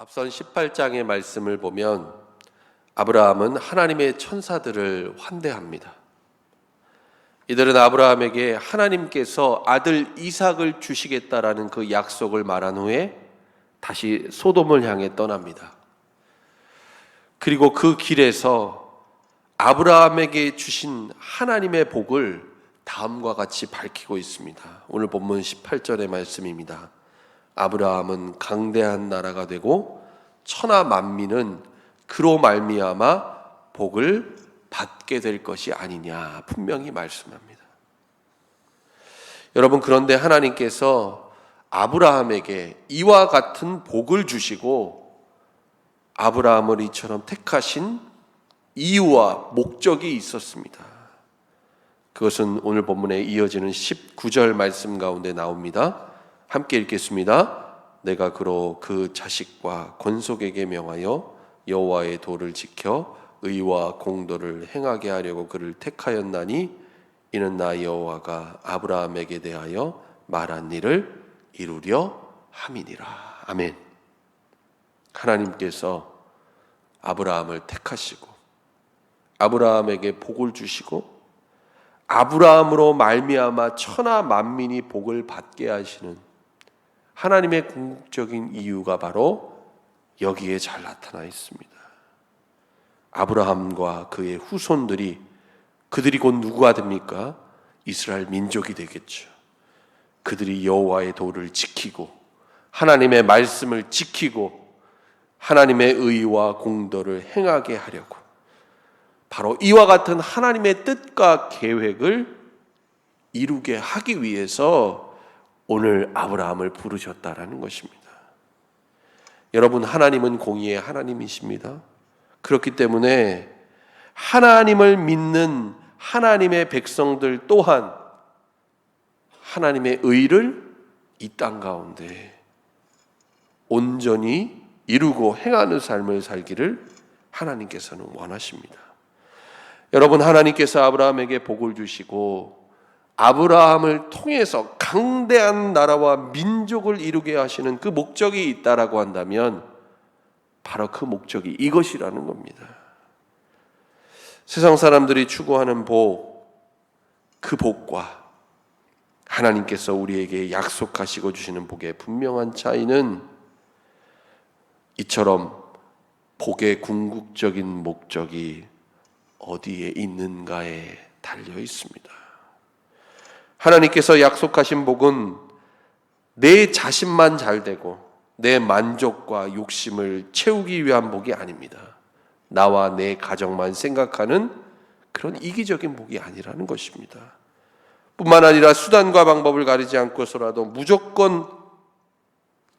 앞선 18장의 말씀을 보면 아브라함은 하나님의 천사들을 환대합니다. 이들은 아브라함에게 하나님께서 아들 이삭을 주시겠다라는 그 약속을 말한 후에 다시 소돔을 향해 떠납니다. 그리고 그 길에서 아브라함에게 주신 하나님의 복을 다음과 같이 밝히고 있습니다. 오늘 본문 18절의 말씀입니다. 아브라함은 강대한 나라가 되고 천하 만민은 그로 말미암아 복을 받게 될 것이 아니냐 분명히 말씀합니다. 여러분 그런데 하나님께서 아브라함에게 이와 같은 복을 주시고 아브라함을 이처럼 택하신 이유와 목적이 있었습니다. 그것은 오늘 본문에 이어지는 19절 말씀 가운데 나옵니다. 함께 읽겠습니다. 내가 그로 그 자식과 권속에게 명하여 여호와의 도를 지켜 의와 공도를 행하게 하려고 그를 택하였나니 이는 나 여호와가 아브라함에게 대하여 말한 일을 이루려 함이니라. 아멘. 하나님께서 아브라함을 택하시고 아브라함에게 복을 주시고 아브라함으로 말미암아 천하 만민이 복을 받게 하시는 하나님의 궁극적인 이유가 바로 여기에 잘 나타나 있습니다. 아브라함과 그의 후손들이 그들이 곧 누구가 됩니까? 이스라엘 민족이 되겠죠. 그들이 여호와의 도를 지키고 하나님의 말씀을 지키고 하나님의 의와 공도를 행하게 하려고 바로 이와 같은 하나님의 뜻과 계획을 이루게 하기 위해서 오늘 아브라함을 부르셨다라는 것입니다. 여러분 하나님은 공의의 하나님이십니다. 그렇기 때문에 하나님을 믿는 하나님의 백성들 또한 하나님의 의를 이 땅 가운데 온전히 이루고 행하는 삶을 살기를 하나님께서는 원하십니다. 여러분 하나님께서 아브라함에게 복을 주시고 아브라함을 통해서 강대한 나라와 민족을 이루게 하시는 그 목적이 있다라고 한다면 바로 그 목적이 이것이라는 겁니다. 세상 사람들이 추구하는 복, 그 복과 하나님께서 우리에게 약속하시고 주시는 복의 분명한 차이는 이처럼 복의 궁극적인 목적이 어디에 있는가에 달려 있습니다. 하나님께서 약속하신 복은 내 자신만 잘 되고 내 만족과 욕심을 채우기 위한 복이 아닙니다. 나와 내 가정만 생각하는 그런 이기적인 복이 아니라는 것입니다. 뿐만 아니라 수단과 방법을 가리지 않고서라도 무조건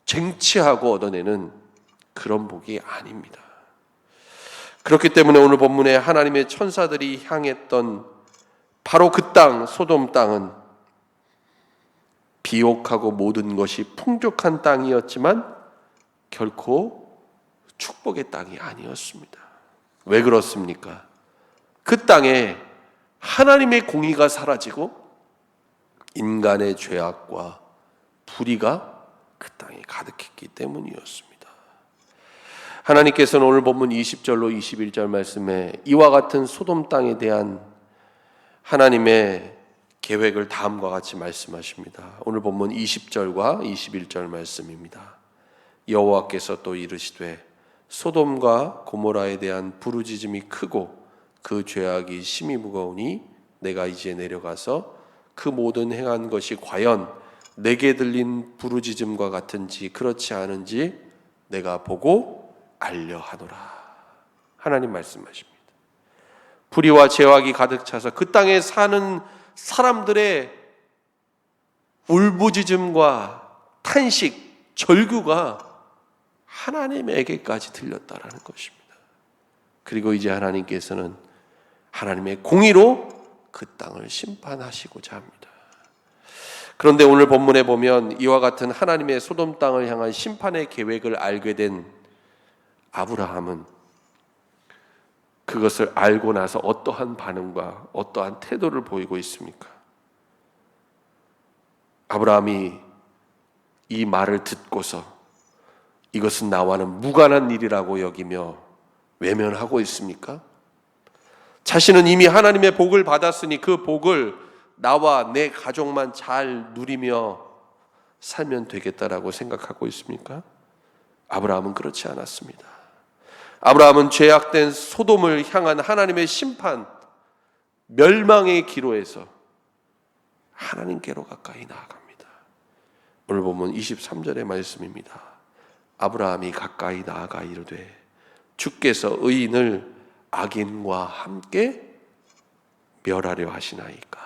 쟁취하고 얻어내는 그런 복이 아닙니다. 그렇기 때문에 오늘 본문에 하나님의 천사들이 향했던 바로 그 땅, 소돔 땅은 비옥하고 모든 것이 풍족한 땅이었지만 결코 축복의 땅이 아니었습니다. 왜 그렇습니까? 그 땅에 하나님의 공의가 사라지고 인간의 죄악과 불의가 그 땅에 가득했기 때문이었습니다. 하나님께서는 오늘 본문 20절로 21절 말씀에 이와 같은 소돔 땅에 대한 하나님의 계획을 다음과 같이 말씀하십니다. 오늘 본문 20절과 21절 말씀입니다. 여호와께서 또 이르시되 소돔과 고모라에 대한 부르짖음이 크고 그 죄악이 심히 무거우니 내가 이제 내려가서 그 모든 행한 것이 과연 내게 들린 부르짖음과 같은지 그렇지 않은지 내가 보고 알려하노라. 하나님 말씀하십니다. 불의와 죄악이 가득 차서 그 땅에 사는 사람들의 울부짖음과 탄식, 절규가 하나님에게까지 들렸다라는 것입니다. 그리고 이제 하나님께서는 하나님의 공의로 그 땅을 심판하시고자 합니다. 그런데 오늘 본문에 보면 이와 같은 하나님의 소돔 땅을 향한 심판의 계획을 알게 된 아브라함은 그것을 알고 나서 어떠한 반응과 어떠한 태도를 보이고 있습니까? 아브라함이 이 말을 듣고서 이것은 나와는 무관한 일이라고 여기며 외면하고 있습니까? 자신은 이미 하나님의 복을 받았으니 그 복을 나와 내 가족만 잘 누리며 살면 되겠다라고 생각하고 있습니까? 아브라함은 그렇지 않았습니다. 아브라함은 죄악된 소돔을 향한 하나님의 심판, 멸망의 기로에서 하나님께로 가까이 나아갑니다. 오늘 보면 23절의 말씀입니다. 아브라함이 가까이 나아가 이르되 주께서 의인을 악인과 함께 멸하려 하시나이까.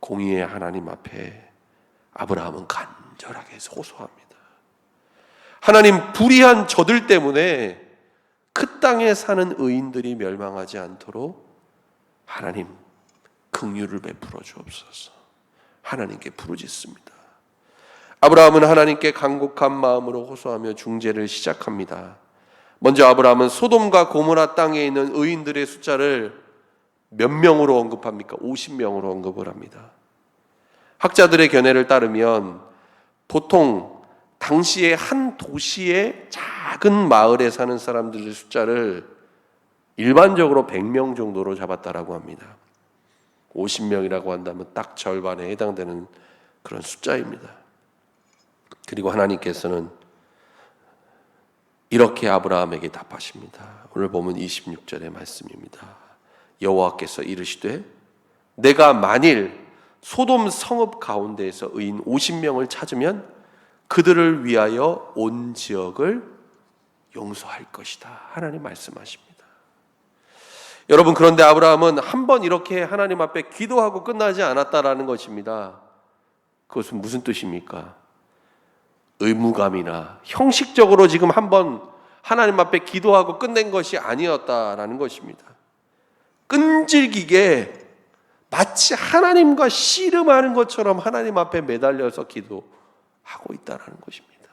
공의의 하나님 앞에 아브라함은 간절하게 호소합니다. 하나님 불의한 저들 때문에 그 땅에 사는 의인들이 멸망하지 않도록 하나님 긍휼을 베풀어 주옵소서. 하나님께 부르짖습니다. 아브라함은 하나님께 간곡한 마음으로 호소하며 중재를 시작합니다. 먼저 아브라함은 소돔과 고모라 땅에 있는 의인들의 숫자를 몇 명으로 언급합니까? 50명으로 언급을 합니다. 학자들의 견해를 따르면 보통 당시에 한 도시의 작은 마을에 사는 사람들의 숫자를 일반적으로 100명 정도로 잡았다라고 합니다. 50명이라고 한다면 딱 절반에 해당되는 그런 숫자입니다. 그리고 하나님께서는 이렇게 아브라함에게 답하십니다. 오늘 보면 26절의 말씀입니다. 여호와께서 이르시되 내가 만일 소돔 성읍 가운데에서 의인 50명을 찾으면 그들을 위하여 온 지역을 용서할 것이다. 하나님 말씀하십니다. 여러분 그런데 아브라함은 한 번 이렇게 하나님 앞에 기도하고 끝나지 않았다라는 것입니다. 그것은 무슨 뜻입니까? 의무감이나 형식적으로 지금 한 번 하나님 앞에 기도하고 끝낸 것이 아니었다라는 것입니다. 끈질기게 마치 하나님과 씨름하는 것처럼 하나님 앞에 매달려서 기도 하고 있다라는 것입니다.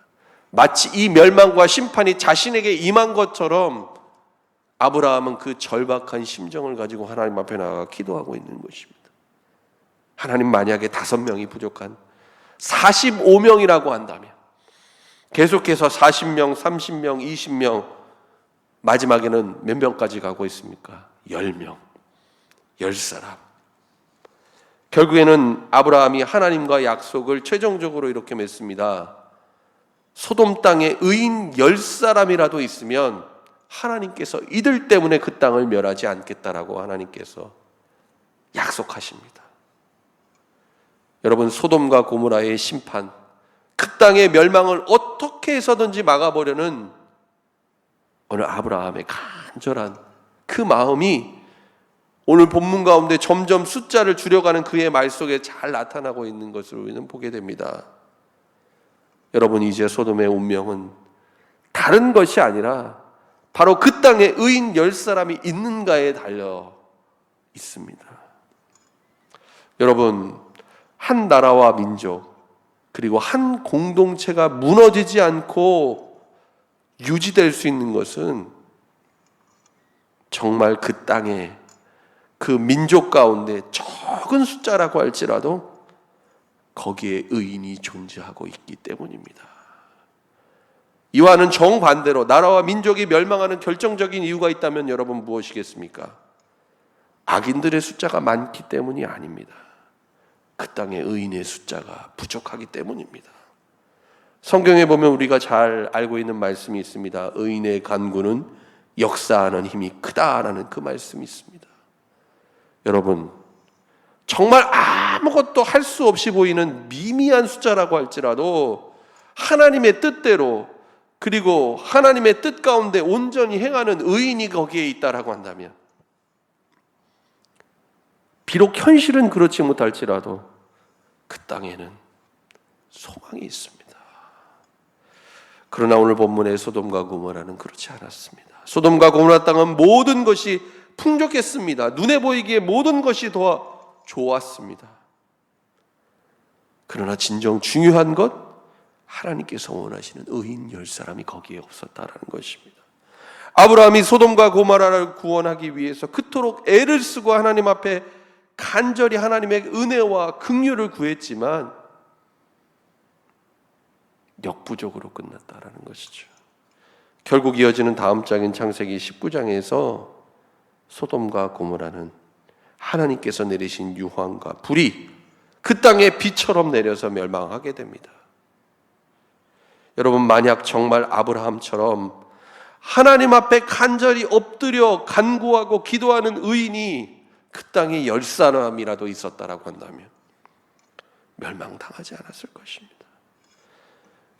마치 이 멸망과 심판이 자신에게 임한 것처럼 아브라함은 그 절박한 심정을 가지고 하나님 앞에 나가 기도하고 있는 것입니다. 하나님 만약에 다섯 명이 부족한 45명이라고 한다면 계속해서 40명, 30명, 20명 마지막에는 몇 명까지 가고 있습니까? 10명. 10사람. 결국에는 아브라함이 하나님과 약속을 최종적으로 이렇게 맺습니다. 소돔 땅에 의인 10사람이라도 있으면 하나님께서 이들 때문에 그 땅을 멸하지 않겠다라고 하나님께서 약속하십니다. 여러분 소돔과 고모라의 심판 그 땅의 멸망을 어떻게 해서든지 막아보려는 오늘 아브라함의 간절한 그 마음이 오늘 본문 가운데 점점 숫자를 줄여가는 그의 말 속에 잘 나타나고 있는 것을 우리는 보게 됩니다. 여러분 이제 소돔의 운명은 다른 것이 아니라 바로 그 땅에 의인 열 사람이 있는가에 달려 있습니다. 여러분 한 나라와 민족 그리고 한 공동체가 무너지지 않고 유지될 수 있는 것은 정말 그 땅에 그 민족 가운데 적은 숫자라고 할지라도 거기에 의인이 존재하고 있기 때문입니다. 이와는 정반대로 나라와 민족이 멸망하는 결정적인 이유가 있다면 여러분 무엇이겠습니까? 악인들의 숫자가 많기 때문이 아닙니다. 그 땅에 의인의 숫자가 부족하기 때문입니다. 성경에 보면 우리가 잘 알고 있는 말씀이 있습니다. 의인의 간구는 역사하는 힘이 크다라는 그 말씀이 있습니다. 여러분, 정말 아무것도 할 수 없이 보이는 미미한 숫자라고 할지라도 하나님의 뜻대로 그리고 하나님의 뜻 가운데 온전히 행하는 의인이 거기에 있다라고 한다면 비록 현실은 그렇지 못할지라도 그 땅에는 소망이 있습니다. 그러나 오늘 본문의 소돔과 고모라는 그렇지 않았습니다. 소돔과 고모라 땅은 모든 것이 풍족했습니다. 눈에 보이기에 모든 것이 더 좋았습니다. 그러나 진정 중요한 것 하나님께서 원하시는 의인 열 사람이 거기에 없었다라는 것입니다. 아브라함이 소돔과 고모라를 구원하기 위해서 그토록 애를 쓰고 하나님 앞에 간절히 하나님의 은혜와 긍휼을 구했지만 역부족으로 끝났다라는 것이죠. 결국 이어지는 다음 장인 창세기 19장에서 소돔과 고모라는 하나님께서 내리신 유황과 불이 그 땅에 비처럼 내려서 멸망하게 됩니다. 여러분 만약 정말 아브라함처럼 하나님 앞에 간절히 엎드려 간구하고 기도하는 의인이 그 땅에 열 사람이라도 있었다라고 한다면 멸망당하지 않았을 것입니다.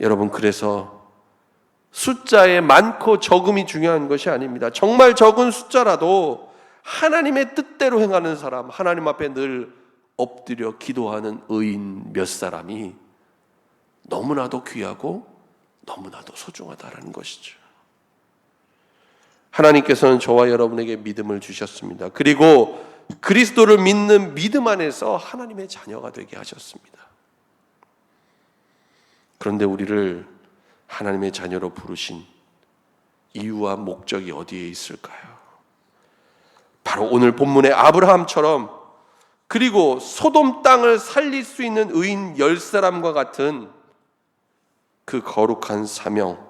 여러분 그래서 숫자에 많고 적음이 중요한 것이 아닙니다. 정말 적은 숫자라도 하나님의 뜻대로 행하는 사람, 하나님 앞에 늘 엎드려 기도하는 의인 몇 사람이 너무나도 귀하고 너무나도 소중하다라는 것이죠. 하나님께서는 저와 여러분에게 믿음을 주셨습니다. 그리고 그리스도를 믿는 믿음 안에서 하나님의 자녀가 되게 하셨습니다. 그런데 우리를 하나님의 자녀로 부르신 이유와 목적이 어디에 있을까요? 바로 오늘 본문의 아브라함처럼 그리고 소돔 땅을 살릴 수 있는 의인 열 사람과 같은 그 거룩한 사명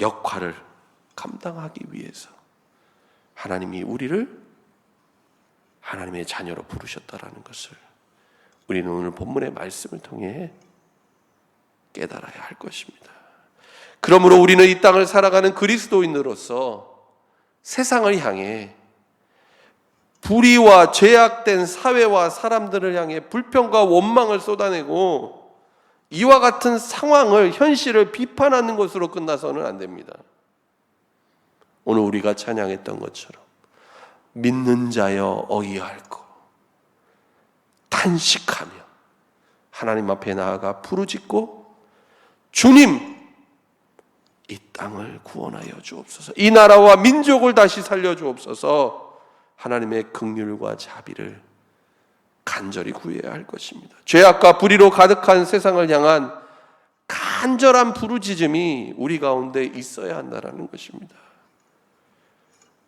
역할을 감당하기 위해서 하나님이 우리를 하나님의 자녀로 부르셨다라는 것을 우리는 오늘 본문의 말씀을 통해 깨달아야 할 것입니다. 그러므로 우리는 이 땅을 살아가는 그리스도인으로서 세상을 향해 불의와 죄악된 사회와 사람들을 향해 불평과 원망을 쏟아내고 이와 같은 상황을 현실을 비판하는 것으로 끝나서는 안 됩니다. 오늘 우리가 찬양했던 것처럼 믿는 자여 어이할고 탄식하며 하나님 앞에 나아가 부르짖고 주님 이 땅을 구원하여 주옵소서 이 나라와 민족을 다시 살려 주옵소서 하나님의 긍휼과 자비를 간절히 구해야 할 것입니다. 죄악과 불의로 가득한 세상을 향한 간절한 부르짖음이 우리 가운데 있어야 한다라는 것입니다.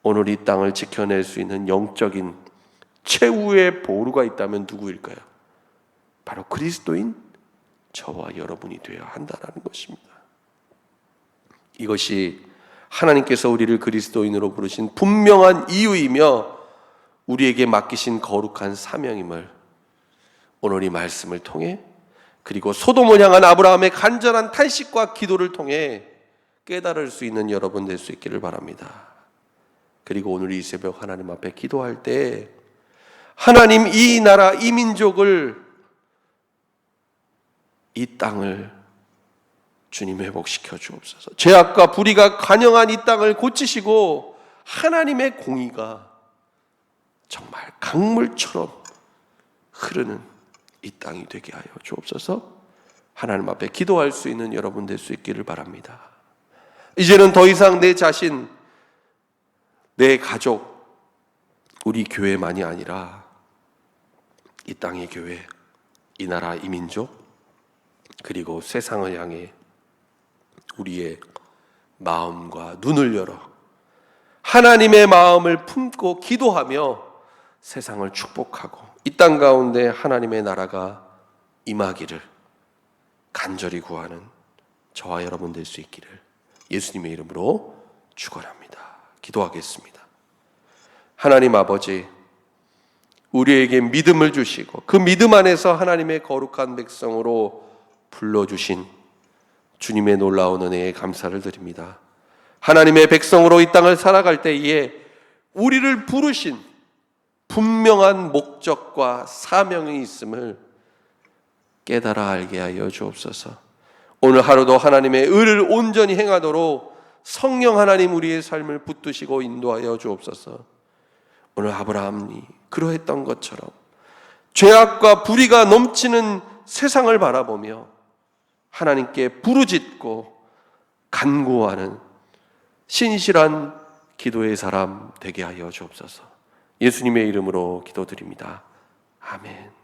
오늘 이 땅을 지켜낼 수 있는 영적인 최후의 보루가 있다면 누구일까요? 바로 그리스도인 저와 여러분이 되어야 한다라는 것입니다. 이것이 하나님께서 우리를 그리스도인으로 부르신 분명한 이유이며 우리에게 맡기신 거룩한 사명임을 오늘 이 말씀을 통해 그리고 소돔을 향한 아브라함의 간절한 탄식과 기도를 통해 깨달을 수 있는 여러분 될 수 있기를 바랍니다. 그리고 오늘 이 새벽 하나님 앞에 기도할 때 하나님 이 나라 이 민족을 이 땅을 주님 회복시켜 주옵소서. 죄악과 불의가 관영한 이 땅을 고치시고 하나님의 공의가 정말 강물처럼 흐르는 이 땅이 되게 하여 주옵소서. 하나님 앞에 기도할 수 있는 여러분 될 수 있기를 바랍니다. 이제는 더 이상 내 자신, 내 가족, 우리 교회만이 아니라 이 땅의 교회, 이 나라, 이 민족, 그리고 세상을 향해 우리의 마음과 눈을 열어 하나님의 마음을 품고 기도하며 세상을 축복하고 이 땅 가운데 하나님의 나라가 임하기를 간절히 구하는 저와 여러분 될 수 있기를 예수님의 이름으로 축원합니다. 기도하겠습니다. 하나님 아버지 우리에게 믿음을 주시고 그 믿음 안에서 하나님의 거룩한 백성으로 불러 주신 주님의 놀라운 은혜에 감사를 드립니다. 하나님의 백성으로 이 땅을 살아갈 때에 우리를 부르신 분명한 목적과 사명이 있음을 깨달아 알게 하여 주옵소서. 오늘 하루도 하나님의 의를 온전히 행하도록 성령 하나님 우리의 삶을 붙드시고 인도하여 주옵소서. 오늘 아브라함이 그러했던 것처럼 죄악과 불의가 넘치는 세상을 바라보며 하나님께 부르짖고 간구하는 신실한 기도의 사람 되게 하여 주옵소서. 예수님의 이름으로 기도드립니다. 아멘.